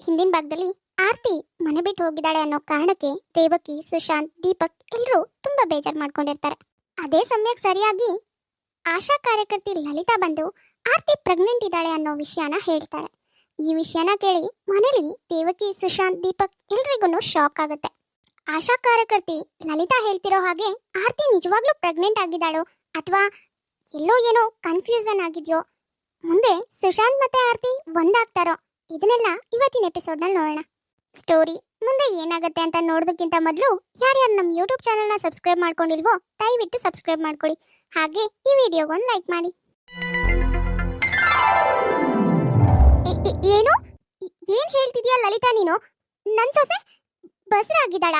ಹಿಂದಿನ ಭಾಗದಲ್ಲಿ ಆರ್ತಿ ಮನೆ ಬಿಟ್ಟು ಹೋಗಿದ್ದಾಳೆ ಅನ್ನೋ ಕಾರಣಕ್ಕೆ ದೇವಕಿ, ಸುಶಾಂತ್, ದೀಪಕ್ ಎಲ್ಲರೂ ತುಂಬಾ ಬೇಜಾರು ಮಾಡ್ಕೊಂಡಿರ್ತಾರೆ. ಅದೇ ಸಮಯಕ್ಕೆ ಸರಿಯಾಗಿ ಆಶಾ ಕಾರ್ಯಕರ್ತಿ ಲಲಿತಾ ಬಂದು ಆರ್ತಿ ಪ್ರೆಗ್ನೆಂಟ್ ಇದ್ದಾಳೆ ಅನ್ನೋ ವಿಷಯನ ಹೇಳ್ತಾಳೆ. ಈ ವಿಷಯನ ಕೇಳಿ ಮನೇಲಿ ದೇವಕಿ, ಸುಶಾಂತ್, ದೀಪಕ್ ಎಲ್ರಿಗೂ ಶಾಕ್ ಆಗುತ್ತೆ. ಆಶಾ ಕಾರ್ಯಕರ್ತಿ ಲಲಿತಾ ಹೇಳ್ತಿರೋ ಹಾಗೆ ಆರ್ತಿ ನಿಜವಾಗ್ಲೂ ಪ್ರೆಗ್ನೆಂಟ್ ಆಗಿದ್ದಾಳೋ ಅಥವಾ ಎಲ್ಲೋ ಏನೋ ಕನ್ಫ್ಯೂಸನ್ ಆಗಿದ್ಯೋ, ಮುಂದೆ ಸುಶಾಂತ್ ಮತ್ತೆ ಆರ್ತಿ ಒಂದಾಗ್ತಾರೋ ಇದನ್ನೆಲ್ಲ ಇವತ್ತಿನ ಎಪಿಸೋಡ್ನಲ್ಲಿ ನೋಡೋಣ. ಸ್ಟೋರಿ ಮುಂದೆ ಏನಾಗುತ್ತೆ ಅಂತ ನೋಡೋದಕ್ಕಿಂತ ಮೊದಲು ಯಾರ್ಯಾರು ನಮ್ಮ ಯೂಟ್ಯೂಬ್ ಚಾನಲ್ನ ಸಬ್ಸ್ಕ್ರೈಬ್ ಮಾಡ್ಕೊಂಡಿಲ್ವೋ ದಯವಿಟ್ಟು ಸಬ್ಸ್ಕ್ರೈಬ್ ಮಾಡ್ಕೊಳ್ಳಿ. ಹಾಗೆ ಈ ವಿಡಿಯೋಗೊಂದು ಲೈಕ್ ಮಾಡಿ. ಏನು? ಏನು ಹೇಳ್ತಿದ್ಯಾ ಲಲಿತಾ ನೀನು? ನನ್ನ ಸೊಸೆ ಬಸರಾಗಿದ್ದಾಳ.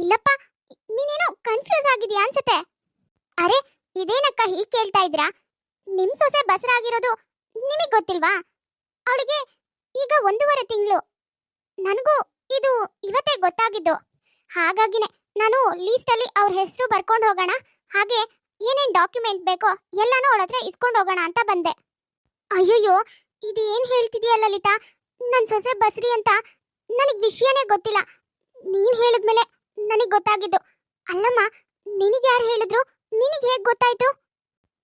ಇಲ್ಲಪ್ಪ, ನೀನೇನೋ ಕನ್ಫ್ಯೂಸ್ ಆಗಿದ್ಯಾ ಅನ್ಸುತ್ತೆ. ಅರೆ, ಇದೇನಕ್ಕ ಹೀಗೆ ಕೇಳ್ತಾ ಇದ್ರಾ ನಿಮ್ ಸೊಸೆ ಬಸರಾಗಿರೋದು ನಿಮಗೆ ಗೊತ್ತಿಲ್ವಾ? ಅವಳಿಗೆ ಈಗ ಒಂದೂವರೆ ತಿಂಗಳು. ನನಗೂ ಇದು ಇವತ್ತೇ ಗೊತ್ತಾಗಿದ್ದು. ಹಾಗಾಗಿನೇ ನಾನು ಲೀಸ್ಟಲ್ಲಿ ಅವ್ರ ಹೆಸರು ಬರ್ಕೊಂಡು ಹೋಗೋಣ, ಹಾಗೆ ಏನೇನು ಡಾಕ್ಯುಮೆಂಟ್ ಬೇಕೋ ಎಲ್ಲಾನು ಅವಳ ಹತ್ರ ಇಸ್ಕೊಂಡು ಹೋಗೋಣ ಅಂತ ಬಂದೆ. ಅಯ್ಯಯ್ಯೋ ಇದು ಏನು ಹೇಳ್ತಿದೀಯ ಲಲಿತಾ? ನನ್ನ ಸೊಸೆ ಬಸ್ರಿ ಅಂತ ನನಗೆ ವಿಷಯನೇ ಗೊತ್ತಿಲ್ಲ. ನೀನು ಹೇಳಿದ್ಮೇಲೆ ನನಗೆ ಗೊತ್ತಾಗಿದ್ದು. ಅಲ್ಲಮ್ಮ, ನಿನಗೆ ಯಾರು ಹೇಳಿದ್ರು? ನಿನಗೆ ಹೇಗೆ ಗೊತ್ತಾಯ್ತು?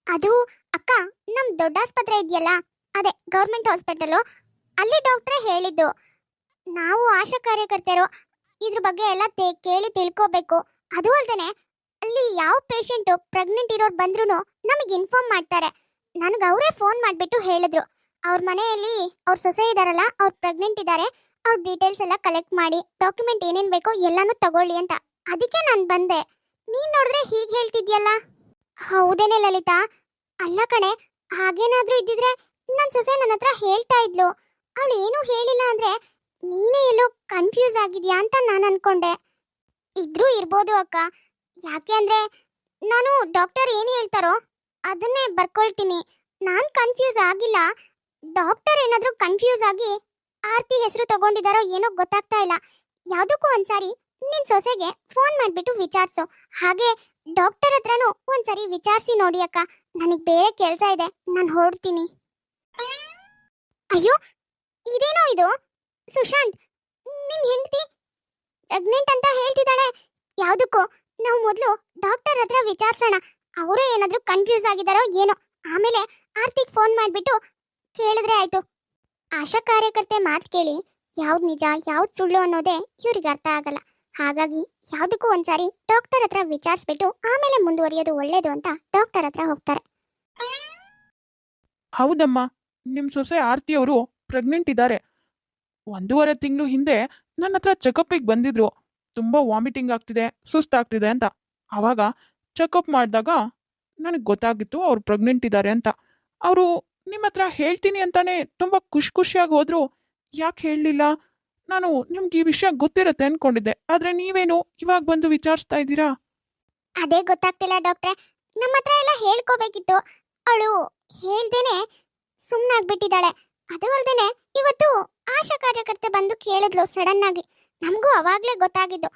ಅದು ಅಕ್ಕ ನಮ್ಮ ದೊಡ್ಡ ಆಸ್ಪತ್ರೆ ಇದೆಯಲ್ಲ, ಅದೇ ಗೌರ್ಮೆಂಟ್ ಹಾಸ್ಪಿಟಲು. ಅಲ್ಲಿ ಡಾಕ್ಟ್ರೇ ಹೇಳಿದ್ದು, ನಾವು ಆಶಾ ಕಾರ್ಯಕರ್ತರು ಇದ್ರ ಬಗ್ಗೆ ಎಲ್ಲ ಕೇಳಿ ತಿಳ್ಕೋಬೇಕು. ಅದು ಅಲ್ದೇನೆ, ಅಲ್ಲಿ ಯಾವ ಪೇಷಂಟ್ ಪ್ರೆಗ್ನೆಂಟ್ ಇರೋರು ಬಂದ್ರು ನಮಗೆ ಇನ್ಫಾರ್ಮ್ ಮಾಡ್ತಾರೆ. ನನಗೆ ಅವರೇ ಫೋನ್ ಮಾಡಿಬಿಟ್ಟು ಹೇಳಿದ್ರು. ಅವ್ರ ಮನೆಯಲ್ಲಿ ಅವ್ರ ಸೊಸೆ ಇದಾರಲ್ಲ, ಅವ್ರು ಪ್ರೆಗ್ನೆಂಟ್ ಇದ್ದಾರೆ ಅವ್ರ ಡೀಟೇಲ್ಸ್ ಎಲ್ಲ ಕಲೆಕ್ಟ್ ಮಾಡಿ ಡಾಕ್ಯುಮೆಂಟ್ ಏನೇನು ಬೇಕೋ ಎಲ್ಲಾನು ತಗೊಳ್ಳಿ ಅಂತ. ಅದಕ್ಕೆ ನಾನು ಬಂದೆ. ನೀನು ನೋಡಿದ್ರೆ ಹೀಗೆ ಹೇಳ್ತಿದ್ಯಲ್ಲ? ಹೌದೇನೆ ಲಲಿತಾ. ಅಲ್ಲ ಕಣೆ, ಹಾಗೇನಾದರೂ ಇದ್ದಿದ್ರೆ ನನ್ನ ಸೊಸೆ ನನ್ನ ಹತ್ರ ಹೇಳ್ತಾ ಇದ್ಲು. ಅವಳು ಏನೂ ಹೇಳಿಲ್ಲ ಅಂದ್ರೆ ನೀನೇ ಎಲ್ಲೋ ಕನ್ಫ್ಯೂಸ್ ಆಗಿದ್ಯಾ ಅಂತ ನಾನು ಅನ್ಕೊಂಡೆ. ಇದ್ರೂ ಇರ್ಬೋದು ಅಕ್ಕ. ಯಾಕೆ ಅಂದ್ರೆ ನಾನು ಡಾಕ್ಟರ್ ಏನು ಹೇಳ್ತಾರೋ ಅದನ್ನೇ ಬರ್ಕೊಳ್ತೀನಿ. ನಾನು ಕನ್ಫ್ಯೂಸ್ ಆಗಿಲ್ಲ. ಡಾಕ್ಟರ್ ಏನಾದರೂ ಕನ್ಫ್ಯೂಸ್ ಆಗಿ ಆರ್ತಿ ಹೆಸರು ತಗೊಂಡಿದಾರೋ ಏನೋ ಗೊತ್ತಾಗ್ತಾ ಇಲ್ಲ. ಯಾವುದಕ್ಕೂ ಒಂದ್ಸಾರಿ ನಿನ್ ಸೊಸೆಗೆ ಫೋನ್ ಮಾಡಿಬಿಟ್ಟು ವಿಚಾರಿಸು. ಹಾಗೆ ಡಾಕ್ಟರ್ ಹತ್ರನೂ ಒಂದ್ಸರಿ ವಿಚಾರಿಸಿ ನೋಡಿ ಅಕ್ಕ. ನನಗೆ ಬೇರೆ ಕೆಲಸ ಇದೆ. ನಾನು ಹೊರಡ್ತೀನಿ. ಅಯ್ಯೋ ಇದೇನೋ ಇದು? ಸುಶಾಂತ್, ನಿನ್ ಹೆಂಡತಿ ಪ್ರೆಗ್ನೆಂಟ್ ಅಂತ ಹೇಳ್ತಿದ್ದಾಳೆ. ಯಾವುದಕ್ಕೂ? ನಾವು ಮೊದಲು ಡಾಕ್ಟರ್ ಹತ್ರ ವಿಚಾರಿಸೋಣ. ಅವರೇ ಏನಾದರೂ ಕನ್ಫ್ಯೂಸ್ ಆಗಿದಾರೋ ಏನೋ. ಆಮೇಲೆ ಆರ್ತಿಗೆ ಫೋನ್ ಮಾಡಿಬಿಟ್ಟು ಕೇಳಿದ್ರೆ ಆಯ್ತು. ಆಶಾ ಕಾರ್ಯಕರ್ತೆ ಮಾತು ಕೇಳಿ ಯಾವ್ದು ನಿಜ, ಯಾವ್ದು ಸುಳ್ಳು ಅನ್ನೋದೇ ಇವ್ರಿಗೆ ಅರ್ಥ ಆಗಲ್ಲ. ಹಾಗಾಗಿ ಯಾವುದಕ್ಕೂ ಒಂದ್ಸಾರಿ ಡಾಕ್ಟರ್ ಹತ್ರ ವಿಚಾರಿಸ್ಬಿಟ್ಟು ಆಮೇಲೆ ಮುಂದುವರಿಯೋದು ಒಳ್ಳೇದು ಅಂತ ಡಾಕ್ಟರ್ ಹತ್ರ ಹೋಗ್ತಾರೆ. ಹೌದಮ್ಮ ನಿಮ್ಮ ಸೊಸೆ ಆರ್ತಿಯವರು ಪ್ರೆಗ್ನೆಂಟ್ ಇದ್ದಾರೆ ಒಂದೂವರೆ ತಿಂಗಳು ಹಿಂದೆ ನನ್ನ ಹತ್ರ ಚೆಕಪ್ಪಿಗೆ ಬಂದಿದ್ರು. ತುಂಬ ವಾಮಿಟಿಂಗ್ ಆಗ್ತಿದೆ ಸುಸ್ತಾಗ್ತಿದೆ ಅಂತ. ಆವಾಗ ಚೆಕಪ್ ಮಾಡಿದಾಗ ನನಗೆ ಗೊತ್ತಾಗಿತ್ತು ಅವ್ರು ಪ್ರೆಗ್ನೆಂಟ್ ಇದ್ದಾರೆ ಅಂತ. ಅವರು ನಿಮ್ಮ ಹತ್ರ ಹೇಳ್ತೀನಿ ಅಂತಾನೆ ತುಂಬ ಖುಷಿ ಖುಷಿಯಾಗಿ ಹೋದ್ರು. ಯಾಕೆ ಹೇಳಲಿಲ್ಲ? ನಾನು ನಿಮ್ಗೆ ಈ ವಿಷಯ ಗೊತ್ತಿರುತ್ತೆ ಅನ್ಕೊಂಡಿದ್ದೆ. ಆದರೆ ನೀವೇನು ಇವಾಗ ಬಂದು ವಿಚಾರಿಸ್ತಾ ಇದ್ದೀರಾ? ಅದೇ ಗೊತ್ತಾಗ್ತಿಲ್ಲ ಡಾಕ್ಟ್ರೆ. ನಮ್ಮ ಹತ್ರ ಎಲ್ಲ ಹೇಳ್ಕೋಬೇಕಿತ್ತು. ಅವಳು ಹೇಳ್ದೇನೆ ಸುಮ್ಮನಾಗ್ಬಿಟ್ಟಿದ್ದಾಳೆ ಅದು ಅಲ್ಲದೆ ಇವತ್ತು ಆಶಾ ಕಾರ್ಯಕರ್ತೆ ಬಂದು ಕೇಳಿದ್ಲು ಸಡನ್ ಆಗಿ. ನಮಗೂ ಅವಾಗ್ಲೇ ಗೊತ್ತಾಗಿದ್ದು.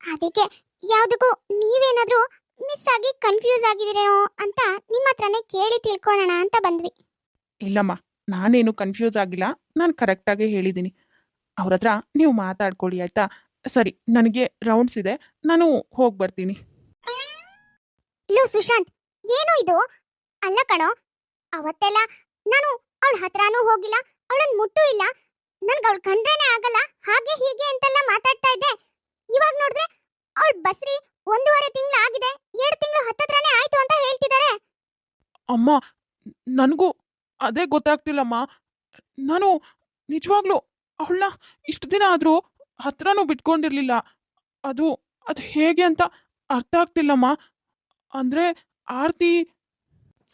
ಅದಕ್ಕೆ ಯಾವುದಕ್ಕೂ ನೀವೇನಾದ್ರೂ ಮಿಸ್ ಆಗಿ ಕನ್ಫ್ಯೂಸ್ ಆಗಿದಿರೇನೋ ಅಂತ ನಿಮ್ಮ ಹತ್ರನೇ ಕೇಳಿ ತಿಳ್ಕೊಳ್ಳೋಣ ಅಂತ ಬಂದ್ವಿ. ಇಲ್ಲಮ್ಮ ನಾನೇನು ಕನ್ಫ್ಯೂಸ್ ಆಗಿಲ್ಲ. ನಾನು ಕರೆಕ್ಟಾಗಿ ಹೇಳಿದ್ದೀನಿ. ಅವ್ರ ಹತ್ರ ನೀವು ಮಾತಾಡ್ಕೊಳ್ಳಿ ಆಯ್ತಾ? ಸರಿ ನನಗೆ ರೌಂಡ್ಸ್ ಇದೆ. ನಾನು ಹೋಗಿ ಬರ್ತೀನಿ. ಲೋ ಸುಶಾಂತ್ ಏನು ಇದು? ಅಲ್ಲ ಕಣೋ ಅವತ್ತೆಲ್ಲ ನಾನು ಅವಳ ಹತ್ರನೂ ಹೋಗಿಲ್ಲ ಅವಳನ್ ಮುಟ್ಟು ಇಲ್ಲ. ನನ್ಗೆ ಅವಳು ಕಂಡ್ರೇನೆ ಆಗಲ್ಲ ಹಾಗೆ ಹೀಗೆ ಅಂತೆಲ್ಲ ಮಾತಾಡ್ತಾ ಇದ್ದೆ. ಇವಾಗ ನೋಡಿದ್ರೆ ಅವಳ ಬಸ್ರಿ ಒಂದೂವರೆ ತಿಂಗಳು ಆಗಿದೆ ಎರಡು ತಿಂಗಳು ಹತ್ತತ್ರನೇ ಆಯ್ತು ಅಂತ ಹೇಳ್ತಿದ್ದಾರೆ ಅಮ್ಮ ನನಗೂ ಅದೇ ಗೊತ್ತಾಗ್ತಿಲ್ಲಮ್ಮ. ನಾನು ನಿಜವಾಗ್ಲೂ ಅವಳನ್ನ ಇಷ್ಟು ದಿನ ಆದರೂ ಹತ್ರನೂ ಬಿಟ್ಕೊಂಡಿರಲಿಲ್ಲ. ಅದು ಅದು ಹೇಗೆ ಅಂತ ಅರ್ಥ ಆಗ್ತಿಲ್ಲಮ್ಮ. ಅಂದರೆ ಆರ್ತಿ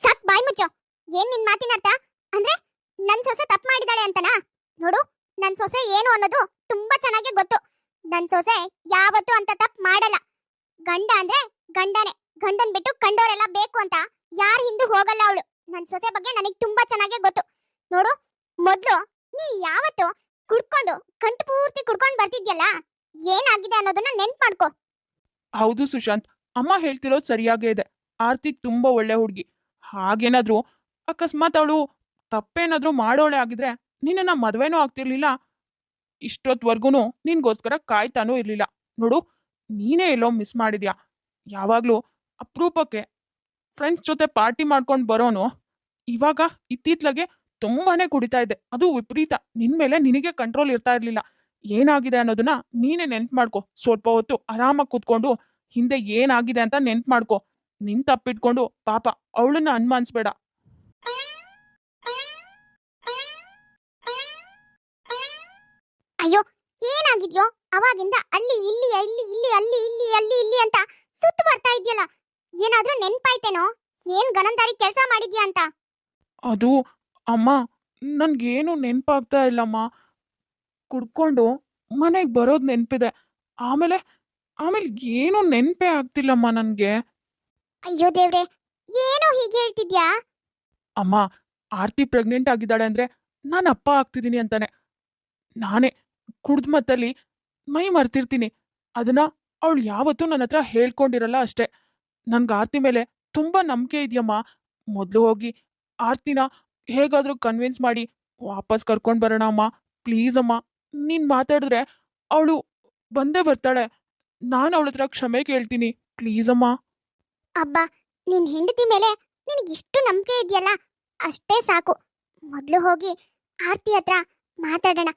ಸಾಕ್ ಬಾಯ್ ಮುಚ್ಚೋ. ಏನ್ ನಿನ್ ಮಾತಿನ ಅರ್ಥ? ಅಂದ್ರೆ ನನ್ ಸೊಸೆ ತಪ್ಪು ಮಾಡಿದಾಳೆ ಅಂತನಾ? ನೋಡು, ನನ್ ಸೊಸೆ ಏನು ಅನ್ನೋದು ತುಂಬಾ ಚೆನ್ನಾಗಿ ಗೊತ್ತು. ನನ್ ಸೊಸೆ ಯಾವತ್ತೂ ಅಂತ ತಪ್ಪು ಮಾಡಲ್ಲ. ಗಂಡ ಅಂದ್ರೆ ಗಂಡನೇ. ಗಂಡನ್ ಬಿಟ್ಟು ಕಂಡೋರೆಲ್ಲ ಬೇಕು ಅಂತ ಯಾರ ಹಿಂದೆ ಹೋಗಲ್ಲ ಅವಳು. ನನ್ ಸೊಸೆ ಬಗ್ಗೆ ನನಗೆ ತುಂಬಾ ಚೆನ್ನಾಗಿ ಗೊತ್ತು. ನೋಡು, ಮೊದ್ಲು ನೀ ಯಾವತ್ತು ಕುಡ್ಕೊಂಡು ಕಂಟು ಪೂರ್ತಿ ಕುಡ್ಕೊಂಡು ಬರ್ತಿದ್ಯಲ್ಲ? ಏನಾಗಿದೆ ಅನ್ನೋದನ್ನ ನೆನ್ಪ್ ಮಾಡ್ಕೋ. ಹೌದು ಸುಶಾಂತ್. ಅಮ್ಮ ಹೇಳ್ತಿರೋದು ಸರಿಯಾಗೇ ಇದೆ. ಆರ್ತಿ ತುಂಬಾ ಒಳ್ಳೆ ಹುಡುಗಿ. ಹಾಗೇನಾದ್ರೂ ಅಕಸ್ಮಾತ್ ಅವಳು ತಪ್ಪೇನಾದರೂ ಮಾಡೋಳೆ ಆಗಿದ್ರೆ ನಿನ್ನ ಮದುವೆನೂ ಆಗ್ತಿರ್ಲಿಲ್ಲ. ಇಷ್ಟೊತ್ವರ್ಗುನು ನಿನ್ಗೋಸ್ಕರ ಕಾಯ್ತಾನೂ ಇರ್ಲಿಲ್ಲ. ನೋಡು, ನೀನೇ ಎಲ್ಲೋ ಮಿಸ್ ಮಾಡಿದ್ಯಾ? ಯಾವಾಗ್ಲೂ ಅಪರೂಪಕ್ಕೆ ಫ್ರೆಂಡ್ಸ್ ಜೊತೆ ಪಾರ್ಟಿ ಮಾಡ್ಕೊಂಡು ಬರೋನು ಇವಾಗ ಇತ್ತೀತ್ಲಗೆ ತುಂಬಾನೇ ಕುಡಿತಾ ಇದೆ. ಅದು ವಿಪರೀತ. ನಿನ್ ಮೇಲೆ ನಿನಗೆ ಕಂಟ್ರೋಲ್ ಇರ್ತಾ ಇರ್ಲಿಲ್ಲ. ಏನಾಗಿದೆ ಅನ್ನೋದನ್ನ ನೀನೇ ನೆನ್ಪು ಮಾಡ್ಕೊ. ಸ್ವಲ್ಪ ಹೊತ್ತು ಆರಾಮಾಗಿ ಕೂತ್ಕೊಂಡು ಹಿಂದೆ ಏನಾಗಿದೆ ಅಂತ ನೆನ್ಪು ಮಾಡ್ಕೊ. ನಿನ್ ತಪ್ಪಿಟ್ಕೊಂಡು ಪಾಪ ಅವಳನ್ನ ಅನುಮಾನಿಸ್ಬೇಡ ಅಯ್ಯೋ ಏನಾಗಿದ್ಯೋ ಅವಾಗಿಂದ ಅಲ್ಲಿ ಇಲ್ಲಿ ಇಲ್ಲಿ ಇಲ್ಲಿ ಅಲ್ಲಿ ಇಲ್ಲಿ ಅಲ್ಲಿ ಇಲ್ಲಿ ಅಂತ ಸುತ್ತು ಬರ್ತಾ ಇದ್ಯಲ್ಲ. ಏನಾದ್ರೂ ನೆನ್ಪಾಯ್ತೇನೋ? ಏನ್ ಗನಂದಾರಿ ಕೆಲಸ ಮಾಡಿದ್ಯಾ ಅಂತ? ಅದು ಅಮ್ಮ ನನ್ಗೇನು ನೆನಪಾಗ್ತಾ ಇಲ್ಲಮ್ಮ. ಕುಡ್ಕೊಂಡು ಮನೆಗೆ ಬರೋದು ನೆನಪಿದೆ. ಆಮೇಲೆ ಆಮೇಲೆ ಏನು ನೆನಪೇ ಆಗ್ತಿಲ್ಲಮ್ಮ ನನಗೆ. ಅಯ್ಯೋ ದೇವ್ರೆ ಏನೋ ಹೀಗೆ ಹೇಳ್ತಿದ್ಯಾ? ಅಮ್ಮ ಆರ್ತಿ ಪ್ರೆಗ್ನೆಂಟ್ ಆಗಿದ್ದಾಳೆ ಅಂದ್ರೆ ನಾನು ಅಪ್ಪ ಆಗ್ತಿದ್ದೀನಿ ಅಂತಾನೆ. ನಾನೇ ಕುಡ್ದು ಮತ್ತಲ್ಲಿ ಮೈ ಮರ್ತಿರ್ತೀನಿ. ಅದನ್ನ ಅವಳು ಯಾವತ್ತೂ ನನ್ನ ಹತ್ರ ಹೇಳ್ಕೊಂಡಿರಲ್ಲ ಅಷ್ಟೇ. ನನ್ಗೆ ಆರ್ತಿ ಮೇಲೆ ತುಂಬ ನಂಬಿಕೆ ಇದೆಯಮ್ಮ. ಮೊದಲು ಹೋಗಿ ಆರ್ತಿನ ಹೇಗಾದರೂ ಕನ್ವಿನ್ಸ್ ಮಾಡಿ ವಾಪಸ್ ಕರ್ಕೊಂಡು ಬರೋಣ ಅಮ್ಮ. ಪ್ಲೀಸ್ ಅಮ್ಮ. ನೀನು ಮಾತಾಡಿದ್ರೆ ಅವಳು ಬಂದೇ ಬರ್ತಾಳೆ. ನಾನು ಅವಳ ಹತ್ರ ಕ್ಷಮೆ ಕೇಳ್ತೀನಿ. ಪ್ಲೀಸ್ ಅಮ್ಮ. ಅಬ್ಬಾ, ನಿನ್ ಹೆಂಡತಿ ಮೇಲೆ ನಿನಗೆ ಇಷ್ಟು ನಂಬಿಕೆ ಇದೆಯಲ್ಲ? ಅಷ್ಟೇ ಸಾಕು. ಮೊದಲು ಹೋಗಿ ಆರ್ತಿ ಹತ್ರ ಮಾತಾಡೋಣ.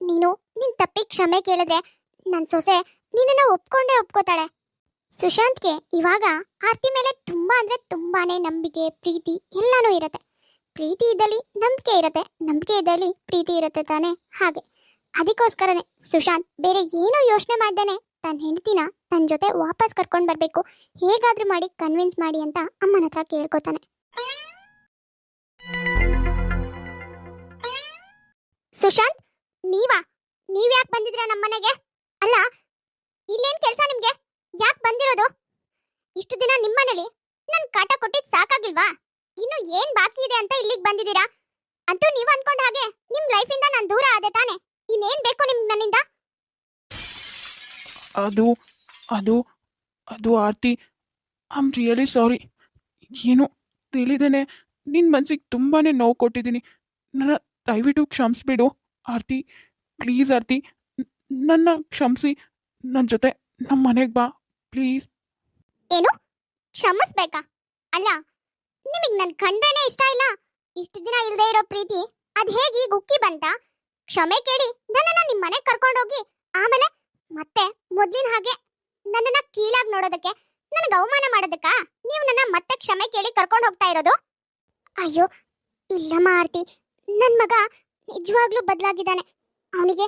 ನೀನು ನಿನ್ ತಪ್ಪಿಗೆ ಕ್ಷಮೆ ಕೇಳಿದ್ರೆ ನನ್ ಸೊಸೆ ನಿನ್ನನ್ನ ಒಪ್ಕೊಂಡೇ ಒಪ್ಕೋತಾಳೆ. ಸುಶಾಂತ್ಗೆ ಇವಾಗ ಆರ್ತಿ ಮೇಲೆ ತುಂಬಾ ಅಂದ್ರೆ ತುಂಬಾನೇ ನಂಬಿಕೆ, ಪ್ರೀತಿ ಎಲ್ಲಾನು ಇರುತ್ತೆ. ಪ್ರೀತಿ ಇದ್ದಲ್ಲಿ ನಂಬಿಕೆ ಇರುತ್ತೆ, ನಂಬಿಕೆ ಇದ್ದಲ್ಲಿ ಪ್ರೀತಿ ಇರುತ್ತೆ ತಾನೆ? ಹಾಗೆ. ಅದಕ್ಕೋಸ್ಕರನೇ ಸುಶಾಂತ್ ಬೇರೆ ಏನೋ ಯೋಚನೆ ಮಾಡ್ದೇನೆ ತನ್ನ ಹೆಂಡತಿನ ತನ್ನ ಜೊತೆ ವಾಪಸ್ ಕರ್ಕೊಂಡು ಬರಬೇಕು. ಹೇಗಾದ್ರೂ ಮಾಡಿ ಕನ್ವಿನ್ಸ್ ಮಾಡಿ ಅಂತ ಅಮ್ಮನ ಹತ್ರ ಕೇಳ್ಕೊತಾನೆ. ಸುಶಾಂತ್ ನೀವಾ? ನೀವ್ ಯಾಕೆ ಬಂದಿದ್ರ ನಮ್ಮನೆಗೆ ಅಲ್ಲ, ಇಲ್ಲೇನ್ ಕೆಲಸ ನಿಮ್ಗೆ? ಯಾಕೆ ಬಂದಿರೋದು? ಇಷ್ಟು ದಿನ ನಿಮ್ಮನೇಲಿ ನನ್ ಕಾಟ ಕೊಟ್ಟಿದ್ ಸಾಕಾಗಿಲ್ವಾ? ಇನ್ನು ಏನ್ ಬಾಕಿ ಇದೆ ಅಂತ ಇಲ್ಲಿಗೆ ಬಂದಿದ್ದೀರಾ? ಅಂತೂ ನೀವ್ ಅನ್ಕೊಂಡ ಹಾಗೆ ನಿಮ್ ಇಂದ ನಾನ್ ದೂರ ಆದೆ ತಾನೆ. ಇನ್ನೇನ್ ಬೇಕು ನಿಮ್ ನನ್ನಿಂದ? ಅದು ಅದು ಅದು Aarti I am really sorry. ಏನು ತಿಳಿದೇನೆ ನಿನ್ನ ಮನ್ಸಿಗೆ ತುಂಬಾ ನೋವು ಕೊಟ್ಟಿದ್ದೀನಿ. ನನ್ನ ದಯವಿಟ್ಟು ಕ್ಷಮಿಸ್ಬಿಡು. ಆರ್ತಿ ಪ್ಲೀಸ್ ಆರ್ತಿ, ನನ್ನ ಕ್ಷಮಿಸಿ ನನ್ನ ಜೊತೆ ನಮ್ಮ ಮನೆಗೆ ಬಾ ಪ್ಲೀಸ್ ಏನು? ಕ್ಷಮಿಸ್ಬೇಕಾ? ಅಲ್ಲ, ನಿಮಗ್ ನನ್ನ ಕಂಡನೆ ಇಷ್ಟ ಇಲ್ಲ? ಇಷ್ಟು ದಿನ ಇಲ್ಲದೆ ಇರೋ ಪ್ರೀತಿ, ಅದು ಹೇಗೆ ಈಗ ಉಕ್ಕಿ ಬಂತ? ಕ್ಷಮೆ ಕೇಳಿ ನನ್ನನ್ನು ನಿಮ್ಮ ಮನೆಗೆ ಕರ್ಕೊಂಡೋಗಿ ಆಮೇಲೆ ಮತ್ತೆ ಮೊದಲಿನ ಹಾಗೆ ನನ್ನನ್ನು ಕೀಳಾಗಿ ನೋಡೋದಕ್ಕೆ, ನನಗೆ ಅವಮಾನ ಮಾಡೋದಕ್ಕ? ನೀವು ನನ್ನ ಮತ್ತೆ ಕ್ಷಮೆ ಕೇಳಿ ಕರ್ಕೊಂಡು ಹೋಗ್ತಾ ಇರೋದು? ಅಯ್ಯೋ, ಇಲ್ಲಮ್ಮ ಆರ್ತಿ ನನ್ನ ಮಗ ನಿಜವಾಗ್ಲೂ ಬದಲಾಗಿದ್ದಾನೆ. ಅವನಿಗೆ,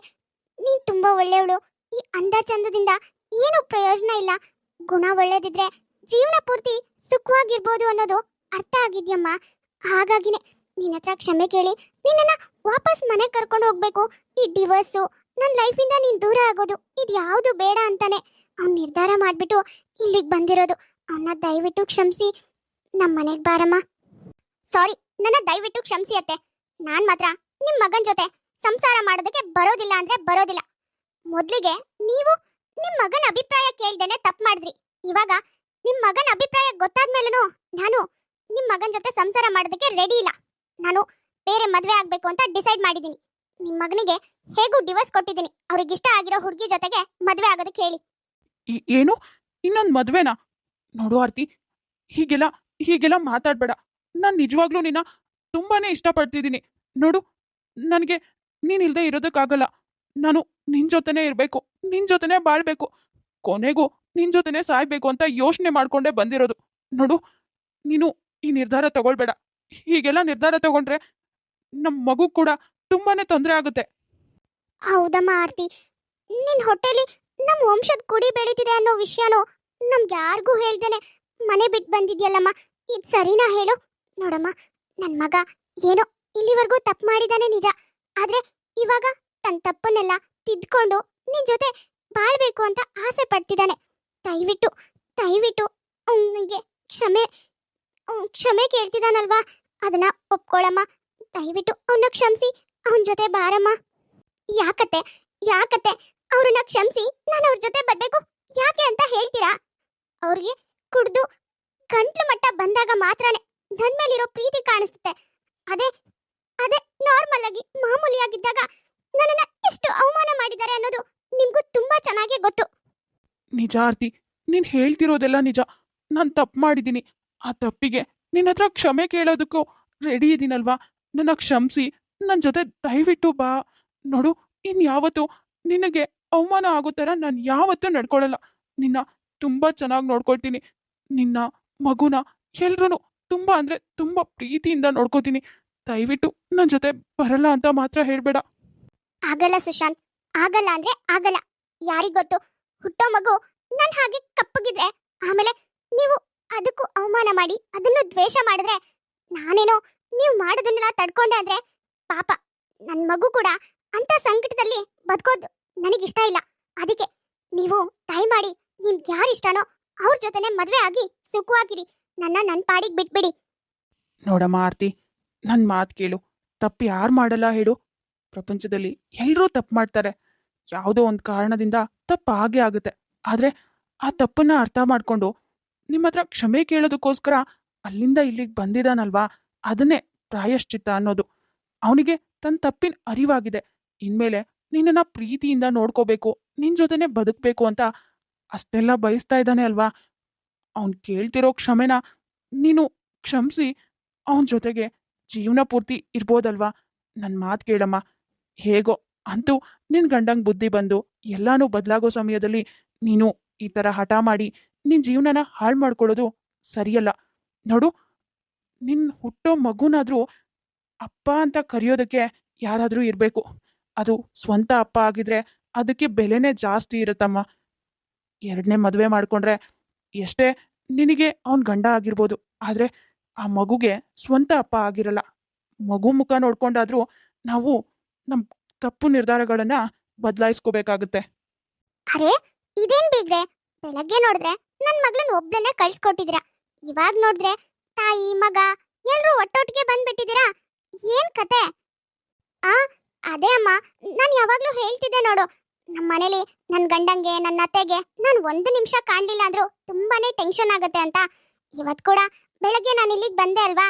ನೀನ್ ತುಂಬಾ ಒಳ್ಳೆಯವಳು. ಈ ಅಂದ ಚಂದದಿಂದ ಏನು ಪ್ರಯೋಜನ ಇಲ್ಲ. ಗುಣ ಒಳ್ಳೇದಿದ್ರೆ ಜೀವನ ಪೂರ್ತಿ ಸುಖವಾಗಿರ್ಬೋದು ಅನ್ನೋದು ಅರ್ಥ ಆಗಿದ್ಯಮ್ಮ. ಹಾಗಾಗಿನೇ ನಿನ್ನ ಹತ್ರ ಕ್ಷಮೆ ಕೇಳಿ ನಿನ್ನನ್ನ ವಾಪಸ್ ಮನೆಗೆ ಕರ್ಕೊಂಡು ಹೋಗ್ಬೇಕು. ಈ ಡಿವೋರ್ಸು ನನ್ನ ಲೈಫಿಂದ ನೀನ್ ದೂರ ಆಗೋದು, ಇದು ಯಾವುದು ಬೇಡ ಅಂತಾನೆ. ಅವ್ನು ನಿರ್ಧಾರ ಮಾಡ್ಬಿಟ್ಟು ಇಲ್ಲಿಗೆ ಬಂದಿರೋದು. ಅವನ್ನ ದಯವಿಟ್ಟು ಕ್ಷಮಿಸಿ. ನಮ್ಮ ಮನೆಗೆ ಬಾರಮ್ಮ. ಸಾರಿ, ನನ್ನ ದಯವಿಟ್ಟು ಕ್ಷಮಿಸಿ ಅತ್ತೆ. ನಾನು ಮಾತ್ರ ನಿಮ್ ಮಗನ್ ಜೊತೆ ಸಂಸಾರ ಮಾಡೋದಕ್ಕೆ ಬರೋದಿಲ್ಲ ಅಂದ್ರೆ ಬರೋದಿಲ್ಲ. ಮೊದ್ಲಿಗೆ ನೀವು ನಿಮ್ ಮಗನ ಅಭಿಪ್ರಾಯ ಕೇಳ್ದೇನೆ ತಪ್ಪು ಮಾಡಿದ್ರಿ. ಇವಾಗ ನಿಮ್ ಮಗನ ಅಭಿಪ್ರಾಯ ಗೊತ್ತಾದ್ಮೇಲೂ ನಾನು ನಿಮ್ ಮಗನ್ ಜೊತೆ ಸಂಸಾರ ಮಾಡೋದಕ್ಕೆ ರೆಡಿ ಇಲ್ಲ. ನಾನು ಬೇರೆ ಮದ್ವೆ ಆಗ್ಬೇಕು ಅಂತ ಡಿಸೈಡ್ ಮಾಡಿದೀನಿ ನಿಮ್ ಮಗನಿಗೆ ಹೇಗೂ ಡಿವೋರ್ಸ್ ಕೊಟ್ಟಿದ್ದೀನಿ. ಅವ್ರಿಗೆ ಇಷ್ಟ ಆಗಿರೋ ಹುಡುಗಿ ಜೊತೆಗೆ ಮದ್ವೆ ಆಗೋದಕ್ಕೆ ಹೇಳಿ. ಏನು? ಇನ್ನೊಂದು ಮದ್ವೆನಾ? ನೋಡು ಆರ್ತಿ, ಹೀಗೆಲ್ಲ ಹೀಗೆಲ್ಲ ಮಾತಾಡ್ಬೇಡ. ನಾನು ನಿಜವಾಗ್ಲೂ ನಿನ್ನ ತುಂಬಾನೇ ಇಷ್ಟಪಡ್ತಿದ್ದೀನಿ. ನೋಡು ನನಗೆ ನೀನಿಲ್ಲದೆ ಇರೋದಕ್ಕಾಗಲ್ಲ. ನಾನು ನಿನ್ನ ಜೊತೆನೇ ಇರಬೇಕು ನಿನ್ನ ಜೊತೆನೇ ಬಾಳ್ಬೇಕು, ಕೊನೆಗೂ ನಿನ್ನ ಜೊತೆನೇ ಸಾಯ್ಬೇಕು ಅಂತ ಯೋಚನೆ ಮಾಡ್ಕೊಂಡೇ ಬಂದಿರೋದು. ನೋಡು, ನೀನು ಈ ನಿರ್ಧಾರ ತಗೊಳ್ಬೇಡ. ಹೀಗೆಲ್ಲ ನಿರ್ಧಾರ ತಗೊಂಡ್ರೆ ನಮ್ಮ ಮಗು ಕೂಡ ತುಂಬಾನೇ ತೊಂದರೆ ಆಗುತ್ತೆ. ಹೌದಮ್ಮ ಆರ್ತಿ. ನಿನ್ ಹೊಟ್ಟೆಲಿ ನಮ್ ವಂಶದ ಕುಡಿ ಬೆಳೀತಿದೆ ಅನ್ನೋ ವಿಷಯನೂ ನಮ್ಗೆ ಯಾರಿಗೂ ಹೇಳ್ದೇನೆ ಮನೆ ಬಿಟ್ಟು ಬಂದಿದ್ಯಲ್ಲಮ್ಮ. ಇದ್ ಸರಿನಾ ಹೇಳು? ನೋಡಮ್ಮ, ನನ್ ಮಗ ಏನೋ ಇಲ್ಲಿವರೆಗೂ ತಪ್ಪು ಮಾಡಿದಾನೆ ನಿಜ. ಆದ್ರೆ ಇವಾಗ ತನ್ನ ತಪ್ಪನ್ನೆಲ್ಲ ತಿದ್ಕೊಂಡು ನಿನ್ ಜೊತೆ ಬಾಳ್ಬೇಕು ಅಂತ ಆಸೆ ಪಡ್ತಿದ್ದಾನೆ. ದಯವಿಟ್ಟು ದಯವಿಟ್ಟು ಅವನಿಗೆ ಕ್ಷಮೆ ಕ್ಷಮೆ ಕೇಳ್ತಿದ್ದಾನಲ್ವಾ? ಅದನ್ನ ಒಪ್ಕೊಳ್ಳಮ್ಮ ದಯವಿಟ್ಟು ಅವನ್ನ ಕ್ಷಮಿಸಿ, ಅವನ ಜೊತೆ ಬಾರಮ್ಮ. ಯಾಕತ್ತೆ ಯಾಕತ್ತೆ? ಅವ್ರನ್ನ ಕ್ಷಮಿಸಿ ನಾನು ಅವ್ರ ಜೊತೆ ಬರ್ಬೇಕು? ಯಾಕೆ ಅಂತ ಹೇಳ್ತೀರಾ? ಅವ್ರಿಗೆ ಕುಡ್ದು ಗಂಟ್ಲು ಮಟ್ಟ ಬಂದಾಗ ಮಾತ್ರನೇ ನನ್ ಮೇಲಿರೋ ಪ್ರೀತಿ ಕಾಣಿಸುತ್ತೆ. ಅದೇ ಅದೇ ನಾರ್ಮಲ್ ಆಗಿ ಮಾಮೂಲಿಯಾಗಿದ್ದಾಗ ನನ್ನನ್ನ ಎಷ್ಟು ಅವಮಾನ ಮಾಡಿದ್ದಾರೆ ಅನ್ನೋದು ನಿಮ್ಗೂ ತುಂಬಾ ಚೆನ್ನಾಗಿ ಗೊತ್ತು. ನಿಜ ಆರ್ತಿ, ನೀನ್ ಹೇಳ್ತಿರೋದೆಲ್ಲ ನಿಜ. ನಾನು ತಪ್ಪು ಮಾಡಿದ್ದೀನಿ. ಆ ತಪ್ಪಿಗೆ ನಿನ್ನ ಹತ್ರ ಕ್ಷಮೆ ಕೇಳೋದಕ್ಕೂ ರೆಡಿ ಇದ್ದೀನಲ್ವಾ ನನ್ನ ಕ್ಷಮಿಸಿ ನನ್ನ ಜೊತೆ ದಯವಿಟ್ಟು ಬಾ. ನೋಡು ಇನ್ಯಾವತ್ತು ನಿನಗೆ ಅವಮಾನ ಆಗೋ ಥರ ನಾನು ಯಾವತ್ತೂ ನಡ್ಕೊಳ್ಳಲ್ಲ ನಿನ್ನ ತುಂಬಾ ಚೆನ್ನಾಗಿ ನೋಡ್ಕೊಳ್ತೀನಿ. ನಿನ್ನ ಮಗುನ ಎಲ್ರೂ ತುಂಬಾ ಅಂದ್ರೆ ತುಂಬಾ ಪ್ರೀತಿಯಿಂದ ನೋಡ್ಕೋತೀನಿ. ದಯವಿಟ್ಟು ನನ್ನ ಜೊತೆ ಬರಲ್ಲ ಅಂತ ಮಾತ್ರ ಹೇಳ್ಬೇಡ. ಆಗಲ್ಲ ಸುಶಾಂತ್ ಆಗಲ್ಲ ಅಂದ್ರೆ ಆಗಲ್ಲ. ಯಾರಿಗ್ ಗೊತ್ತು? ಹುಟ್ಟೋ ಮಗು ನನ್ ಹಾಗೆ ಕಪ್ಪಗಿದ್ರೆ ಆಮೇಲೆ ನೀವು ಅದಕ್ಕೂ ಅವಮಾನ ಮಾಡಿ ಅದನ್ನು ದ್ವೇಷ ಮಾಡಿದ್ರೆ ನಾನೇನೋ ನೀವು ಮಾಡೋದನ್ನೆಲ್ಲ ತಡ್ಕೊಂಡೆ ಅಂದ್ರೆ ಪಾಪ ನನ್ ಮಗು ಕೂಡ ಅಂತ ಸಂಕಟದಲ್ಲಿ ಬದುಕೋದು ನನಗಿಷ್ಟ ಇಲ್ಲ. ಅದಕ್ಕೆ ನೀವು ದಯಮಾಡಿ ನಿಮ್ಗೆ ಯಾರು ಇಷ್ಟನೋ ಅವ್ರ ಜೊತೆನೆ ಮದ್ವೆ ಆಗಿ ಸುಖವಾಗಿರಿ. ನನ್ನ ನನ್ ಪಾಡಿಗೆ ಬಿಟ್ಬಿಡಿ. ನೋಡಮ್ಮ ಆರ್ತಿ ನನ್ನ ಮಾತು ಕೇಳು. ತಪ್ಪು ಯಾರು ಮಾಡಲ್ಲ ಹೇಳು. ಪ್ರಪಂಚದಲ್ಲಿ ಎಲ್ಲರೂ ತಪ್ಪು ಮಾಡ್ತಾರೆ. ಯಾವುದೋ ಒಂದು ಕಾರಣದಿಂದ ತಪ್ಪು ಆಗೇ ಆಗುತ್ತೆ. ಆದರೆ ಆ ತಪ್ಪನ್ನ ಅರ್ಥ ಮಾಡಿಕೊಂಡು ನಿಮ್ಮ ಹತ್ರ ಕ್ಷಮೆ ಕೇಳೋದಕ್ಕೋಸ್ಕರ ಅಲ್ಲಿಂದ ಇಲ್ಲಿಗೆ ಬಂದಿದ್ದಾನಲ್ವಾ ಅದನ್ನೇ ಪ್ರಾಯಶ್ಚಿತ್ತ ಅನ್ನೋದು. ಅವನಿಗೆ ತನ್ನ ತಪ್ಪಿನ ಅರಿವಾಗಿದೆ. ಇನ್ಮೇಲೆ ನಿನ್ನನ್ನು ಪ್ರೀತಿಯಿಂದ ನೋಡ್ಕೋಬೇಕು ನಿನ್ನ ಜೊತೆನೆ ಬದುಕಬೇಕು ಅಂತ ಅಷ್ಟೆಲ್ಲ ಬಯಸ್ತಾ ಇದ್ದಾನೆ ಅಲ್ವಾ? ಅವ್ನು ಕೇಳ್ತಿರೋ ಕ್ಷಮೆನ ನೀನು ಕ್ಷಮಿಸಿ ಅವನ ಜೊತೆಗೆ ಜೀವನ ಪೂರ್ತಿ ಇರ್ಬೋದಲ್ವಾ? ನನ್ನ ಮಾತು ಕೇಳಮ್ಮ. ಹೇಗೋ ಅಂತೂ ನಿನ್ನ ಗಂಡಂಗೆ ಬುದ್ಧಿ ಬಂದು ಎಲ್ಲಾನು ಬದಲಾಗೋ ಸಮಯದಲ್ಲಿ ನೀನು ಈ ಥರ ಹಠ ಮಾಡಿ ನಿನ್ನ ಜೀವನನ ಹಾಳು ಮಾಡ್ಕೊಳ್ಳೋದು ಸರಿಯಲ್ಲ. ನೋಡು ನಿನ್ನ ಹುಟ್ಟೋ ಮಗುನಾದರೂ ಅಪ್ಪ ಅಂತ ಕರೆಯೋದಕ್ಕೆ ಯಾರಾದರೂ ಇರಬೇಕು. ಅದು ಸ್ವಂತ ಅಪ್ಪ ಆಗಿದ್ರೆ ಅದಕ್ಕೆ ಬೆಲೆನೇ ಜಾಸ್ತಿ ಇರುತ್ತಮ್ಮ. ಎರಡನೇ ಮದುವೆ ಮಾಡಿಕೊಂಡ್ರೆ ಎಷ್ಟೇ ನಿನಗೆ ಅವನ ಗಂಡ ಆಗಿರ್ಬೋದು, ಆದರೆ ಆ ಮಗುಗೆ ಸ್ವಂತ ಅಪ್ಪ ಆಗಿರಲ್ಲ. ಮಗು ಮುಖ ನೋಡ್ಕೊಂಡಾದ್ರೂ ನಾವು ನಮ್ಮ ತಪ್ಪು ನಿರ್ಧಾರಗಳನ್ನ ಬದಲಾಯಿಸ್ಕೋಬೇಕಾಗುತ್ತೆ. ಅರೆ, ಇದೇನ್ ಬೀಗ್ರೆ? ಬೆಳಗ್ಗೆ ನೋಡಿದ್ರೆ ನನ್ ಮಗಳನ್ನ ಒಬ್ಳನ್ನೇ ಕಳ್ಸ್ಕೊಟ್ಟಿದ್ರ ಇವಾಗ ನೋಡಿದ್ರೆ ತಾಯಿ, ಮಗ ಎಲ್ರೂ ಒಟ್ಟೊಟ್ಟಿಗೆ ಬಂದ್ಬಿಟ್ಟಿದ್ದೀರಾ? ಏನ್ ಕತೆ? ಆ, ಅದೇ ಅಮ್ಮ, ನಾನು ಯಾವಾಗ್ಲೂ ಹೇಳ್ತಿದ್ದೆ ನೋಡು. ನಮ್ಮ ಮನೇಲಿ ನನ್ನ ಗಂಡಂಗೆ ನನ್ನ ಅತ್ತೆಗೆ ನಾನು ಒಂದು ನಿಮಿಷ ಕಾಣಲಿಲ್ಲ ಅಂದ್ರೂ ತುಂಬಾನೇ ಟೆನ್ಷನ್ ಆಗುತ್ತೆ ಅಂತ. ಇವತ್ ಕೂಡ ಬೆಳಗ್ಗೆ ನಾನು ಇಲ್ಲಿಗೆ ಬಂದೆ ಅಲ್ವಾ?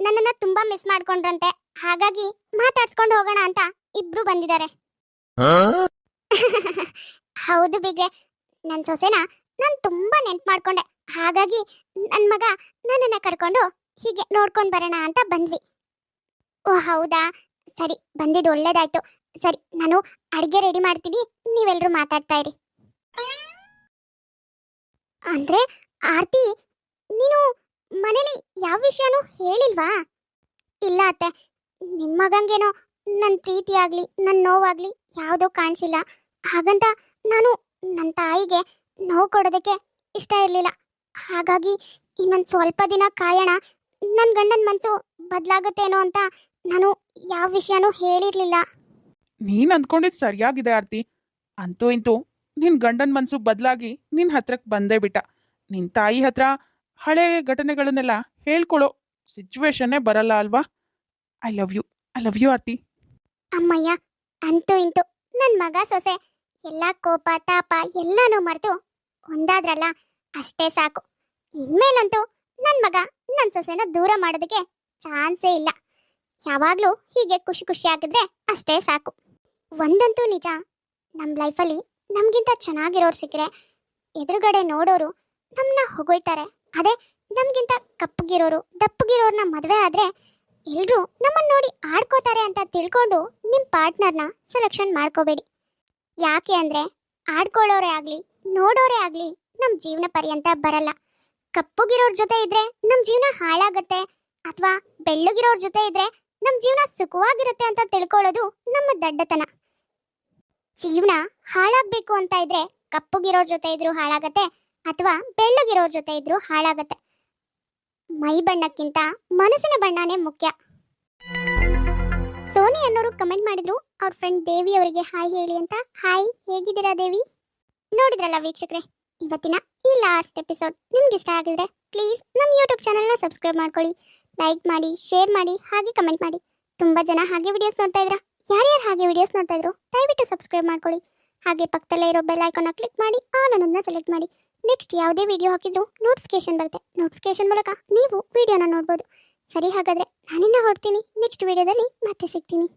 ನನ್ನನ್ನ ತುಂಬಾ ಮಿಸ್ ಮಾಡ್ಕೊಂಡ್ರಂತೆ. ಹಾಗಾಗಿ ಮಾತಾಡ್ಸ್ಕೊಂಡು ಹೋಗೋಣ ಅಂತ ಇಬ್ರು ಬಂದಿದ್ದಾರೆ. ಹೌದು ಬಿಗ್ರೆ. ನನ್ ಸೊಸೆನ ನಾನು ತುಂಬಾ ನೆನ್ಪ್ ಮಾಡ್ಕೊಂಡೆ. ಹಾಗಾಗಿ ನನ್ ಮಗ ನನ್ನನ್ನ ಕರ್ಕೊಂಡು ಹೀಗೆ ನೋಡ್ಕೊಂಡು ಬರೋಣ ಅಂತ ಬಂದ್ವಿ. ಓ, ಹೌದಾ? ಸರಿ ಬಂದಿದ್ದು ಒಳ್ಳೇದಾಯ್ತು. ಸರಿ, ನಾನು ಅಡಿಗೆ ರೆಡಿ ಮಾಡ್ತೀನಿ. ನೀವೆಲ್ಲರೂ ಮಾತಾಡ್ತಾ ಇರಿ. ಅಂದ್ರೆ ಆರ್ತಿ ನೀನು ಮನೇಲಿ ಯಾವ ವಿಷಯನೂ ಹೇಳಿಲ್ವಾ? ಇಲ್ಲ ಅತ್ತೆ. ನಿಮ್ಮ ಮಗಂಗೇನೋ ನನ್ನ ಪ್ರೀತಿ ಆಗ್ಲಿ ನನ್ನ ನೋವಾಗಲಿ ಯಾವುದೋ ಕಾಣಿಸಿಲ್ಲ. ಹಾಗಂತ ನಾನು ನನ್ನ ತಾಯಿಗೆ ನೋವು ಕೊಡೋದಕ್ಕೆ ಇಷ್ಟ ಇರಲಿಲ್ಲ. ಹಾಗಾಗಿ ಇನ್ನೊಂದು ಸ್ವಲ್ಪ ದಿನ ಕಾಯೋಣ ನನ್ನ ಗಂಡನ ಮನಸ್ಸು ಬದಲಾಗುತ್ತೇನೋ ಅಂತ ನಾನು ಯಾವ ವಿಷಯನೂ ಹೇಳಿರಲಿಲ್ಲ. ನೀನು ಅಂದ್ಕೊಂಡಿದ್ದು ಸರಿಯಾಗಿದೆ ಆರ್ತಿ. ಅಂತೂ ಇಂತೂ ನಿನ್ನ ಗಂಡನ ಮನಸ್ಸು ಬದಲಾಗಿ ನಿನ್ನ ಹತ್ರಕ್ಕೆ ಬಂದೇ ಬಿಟ್ಟ. ನಿನ್ನ ತಾಯಿ ಹತ್ರ ಹಳೆ ಘಟನೆಗಳನ್ನೆಲ್ಲ ಹೇಳ್ಕೊಳ್ಳೋ ಸಿಚುವೇಶನ್ನೇ ಬರಲ್ಲ ಅಲ್ವಾ? I love you I love you Aarti. ಅಮ್ಮಯ್ಯ, ಅಂತೂ ಇಂತು ನನ್ನ ಮಗ ಸೊಸೆ ಎಲ್ಲ ಕೋಪ, ತಾಪ ಎಲ್ಲಾನು ಮರೆತು ಒಂದಾದ್ರಲ್ಲ ಅಷ್ಟೇ ಸಾಕು. ಇನ್ಮೇಲಂತೂ ನನ್ನ ಮಗ ನನ್ನ ಸೊಸೆನ ದೂರ ಮಾಡೋದಕ್ಕೆ ಚಾನ್ಸೇ ಇಲ್ಲ. ಯಾವಾಗಲೂ ಹೀಗೆ ಖುಷಿ ಖುಷಿ ಆಗಿದ್ರೆ ಅಷ್ಟೇ ಸಾಕು. ಒಂದಂತೂ ನಿಜ ನಮ್ಮ ಲೈಫಲ್ಲಿ ನಮಗಿಂತ ಚೆನ್ನಾಗಿರೋರು ಸಿಕ್ಕರೆ ಎದುರುಗಡೆ ನೋಡೋರು ನಮ್ಮನ್ನ ಹೊಗಳ್ತಾರೆ. ಅದೇ ನಮಗಿಂತ ಕಪ್ಪಗಿರೋರು, ದಪ್ಪಗಿರೋರ್ನ ಮದುವೆ ಆದ್ರೆ ಎಲ್ರೂ ನಮ್ಮನ್ನ ನೋಡಿ ಆಡ್ಕೋತಾರೆ ಅಂತ ತಿಳ್ಕೊಂಡು ನಿಮ್ಮ ಪಾರ್ಟ್ನರ್ನ ಸೆಲೆಕ್ಷನ್ ಮಾಡ್ಕೋಬೇಡಿ. ಯಾಕೆ ಅಂದ್ರೆ ಆಡ್ಕೊಳ್ಳೋರೇ ಆಗ್ಲಿ, ನೋಡೋರೇ ಆಗ್ಲಿ ನಮ್ಮ ಜೀವನ ಪರ್ಯಂತ ಬರಲ್ಲ. ಕಪ್ಪುಗಿರೋರ್ ಜೊತೆ ಇದ್ರೆ ನಮ್ಮ ಜೀವನ ಹಾಳಾಗತ್ತೆ ಅಥವಾ ಬೆಳ್ಳಗಿರೋರ್ ಜೊತೆ ಇದ್ರೆ ನಮ್ಮ ಜೀವನ ಸುಖವಾಗಿರುತ್ತೆ ಅಂತ ತಿಳ್ಕೊಳ್ಳೋದು ನಮ್ಮ ದಡ್ಡತನ. ಜೀವನ ಹಾಳಾಗ್ಬೇಕು ಅಂತ ಇದ್ರೆ ಕಪ್ಪುಗಿರೋರ್ ಜೊತೆ ಇದ್ರೂ ಹಾಳಾಗತ್ತೆ ಅಥವಾ ಬೆಳ್ಳಗಿರೋರ್ ಜೊತೆ ಇದ್ರೂ ಹಾಳಾಗತ್ತೆ. ಮೈ ಬಣ್ಣಕ್ಕಿಂತ ಮನಸ್ಸಿನ ಬಣ್ಣನೇ ಮುಖ್ಯ. ಸೋನಿ ಅನ್ನೋರು ಕಮೆಂಟ್ ಮಾಡಿದ್ರು, ಅವ್ರ ಫ್ರೆಂಡ್ ದೇವಿ ಅವರಿಗೆ ಹಾಯ್ ಹೇಳಿ ಅಂತ. ಹಾಯ್ ಹೇಗಿದ್ದೀರಾ ದೇವಿ? ನೋಡಿದ್ರಲ್ಲ ವೀಕ್ಷಕರೇ, ಇವತ್ತಿನ ಈ ಲಾಸ್ಟ್ ಎಪಿಸೋಡ್ ನಿಮ್ಗೆ ಇಷ್ಟ ಆಗಿದ್ರೆ ಪ್ಲೀಸ್ ನಮ್ಮ ಯೂಟ್ಯೂಬ್ ಚಾನಲ್ನ ಸಬ್ಸ್ಕ್ರೈಬ್ ಮಾಡ್ಕೊಳ್ಳಿ. ಲೈಕ್ ಮಾಡಿ ಶೇರ್ ಮಾಡಿ, ಹಾಗೆ ಕಮೆಂಟ್ ಮಾಡಿ. ತುಂಬಾ ಜನ ಹಾಗೆ ವಿಡಿಯೋಸ್ ನೋಡ್ತಾ ಇದ್ರ. ಯಾರ್ಯಾರು ಹಾಗೆ ವಿಡಿಯೋಸ್ ನೋಡ್ತಾ ಇದ್ರು, ದಯವಿಟ್ಟು ಸಬ್ಸ್ಕ್ರೈಬ್ ಮಾಡ್ಕೊಳ್ಳಿ. ಹಾಗೆ ಪಕ್ಕದಲ್ಲೇ ಇರೋ ಬೆಲ್ ಐಕಾನ್ ಕ್ಲಿಕ್ ಮಾಡಿ ಆಲ್ ಅನ್ನೋದನ್ನ ಸೆಲೆಕ್ಟ್ ಮಾಡಿ. ನೆಕ್ಸ್ಟ್ ಯಾವುದೇ ವಿಡಿಯೋ ಹಾಕಿದ್ರು ನೋಟಿಫಿಕೇಶನ್ ಬರುತ್ತೆ. ನೋಟಿಫಿಕೇಶನ್ ಮೂಲಕ ನೀವು ವಿಡಿಯೋನ ನೋಡ್ಬೋದು. ಸರಿ ಹಾಗಾದ್ರೆ ನಾನಿನ್ನ ಹೊರಡ್ತೀನಿ. ನೆಕ್ಸ್ಟ್ ವಿಡಿಯೋದಲ್ಲಿ ಮತ್ತೆ ಸಿಗ್ತೀನಿ.